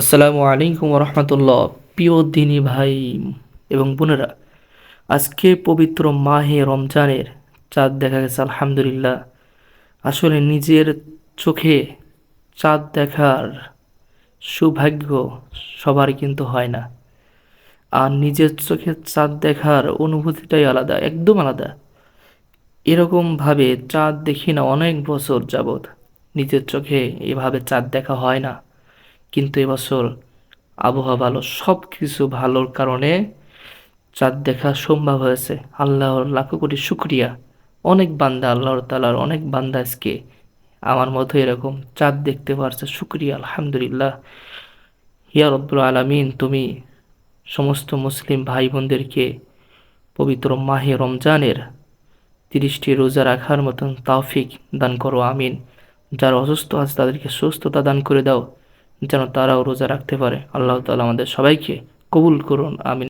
আসসালামু আলাইকুম রহমতুল্লাহ প্রিয় দিনী ভাই এবং বোনেরা, আজকে পবিত্র মাহে রমজানের চাঁদ দেখা গেছে, আলহামদুলিল্লাহ। আসলে নিজের চোখে চাঁদ দেখার সৌভাগ্য সবার কিন্তু হয় না। আর নিজের চোখে চাঁদ দেখার অনুভূতিটাই আলাদা, একদম আলাদা। এরকমভাবে চাঁদ দেখি না অনেক বছর যাবৎ। নিজের চোখে এভাবে চাঁদ দেখা হয় না। কিন্তু এবছর আবহাওয়া ভালো সব কিছু ভালোর কারণে চাঁদ দেখা সম্ভব হয়েছে। আল্লাহর লাখো কোটি শুক্রিয়া। অনেক বান্দা আল্লাহর তালার অনেক বান্দা আজকে আমার মতো এরকম চাঁদ দেখতে পারছে। শুক্রিয়া, আলহামদুলিল্লাহ। হিয়া রব্বুল আলমিন, তুমি সমস্ত মুসলিম ভাই বোনদেরকে পবিত্র মাহে রমজানের তিরিশটি রোজা রাখার মতন তাওফিক দান করো, আমিন। যারা অসুস্থ আছে, তাদেরকে সুস্থতা দান করে দাও। যেন তারাও রোজা রাখতে পারে। আল্লাহ তালা আমাদের সবাইকে কবুল করুন আমিন।